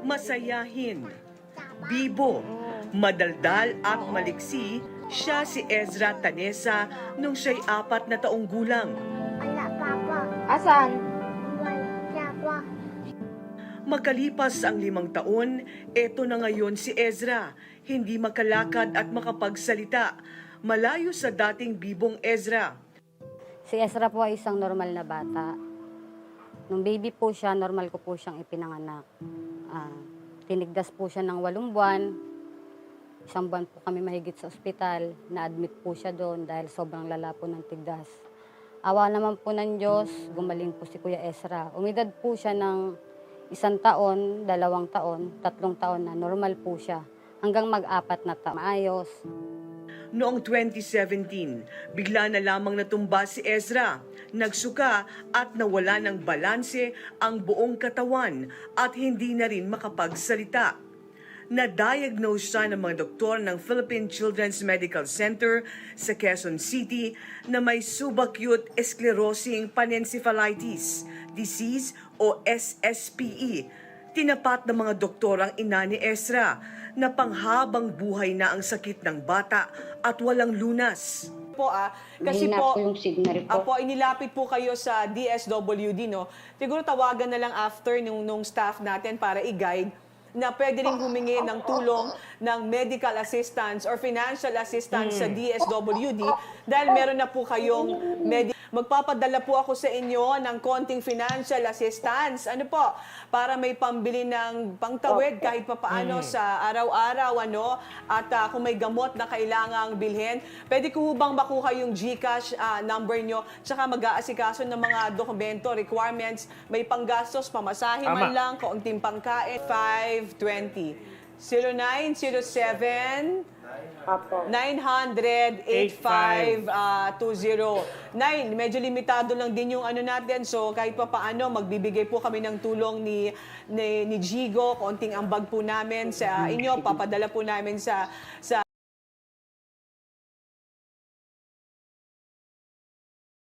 Masayahin, bibo, madaldal at maliksi, siya si Ezra Tanesa nung siya'y apat na taong gulang. Wala. Asan? Wala po. Makalipas ang limang taon, eto na ngayon si Ezra, hindi makalakad at makapagsalita, malayo sa dating bibong Ezra. Si Ezra po ay isang normal na bata. Nung baby po siya, normal ko po siyang ipinanganak. Ah, tinigdas po siya ng walong buwan. Isang buwan po kami mahigit sa ospital. Na-admit po siya doon dahil sobrang lala po ng tigdas. Awa naman po ng Diyos, gumaling po si Kuya Ezra. Umidad po siya ng isang taon, dalawang taon, tatlong taon na normal po siya. Hanggang mag-apat na taon. Maayos. Noong 2017, bigla na lamang natumba si Ezra. Nagsuka at nawala ng balanse ang buong katawan at hindi na rin makapagsalita. Na-diagnose siya ng mga doktor ng Philippine Children's Medical Center sa Quezon City na may subacute sclerosing panencephalitis disease o SSPE. Tinapat ng mga doktor ang ina ni Ezra na panghabang buhay na ang sakit ng bata at walang lunas. po ah. Kasi po, po yung signal po. Apo, inilapit po kayo sa DSWD, no? Siguro tawagan na lang after nung, nung staff natin para i-guide na pwede rin humingi ng tulong ng medical assistance or financial assistance sa DSWD dahil meron na po kayong medi- Magpapadala po ako sa inyo ng konting financial assistance. Ano po? Para may pambili ng pangtawid kahit papaano sa araw-araw, ano? At ah, kung may gamot na kailangang bilhin, pwede ko bang makuha yung GCash ah, number nyo tsaka mag-aasikaso ng mga dokumento, requirements, may panggastos, pamasahe man lang, kaunting pangkain, 520. 0907 900-8520. Nine, medyo limitado lang din yung ano natin. So kahit pa paano, magbibigay po kami ng tulong ni, ni, ni Jigo, konting ambag po namin sa inyo. Papadala po namin sa, sa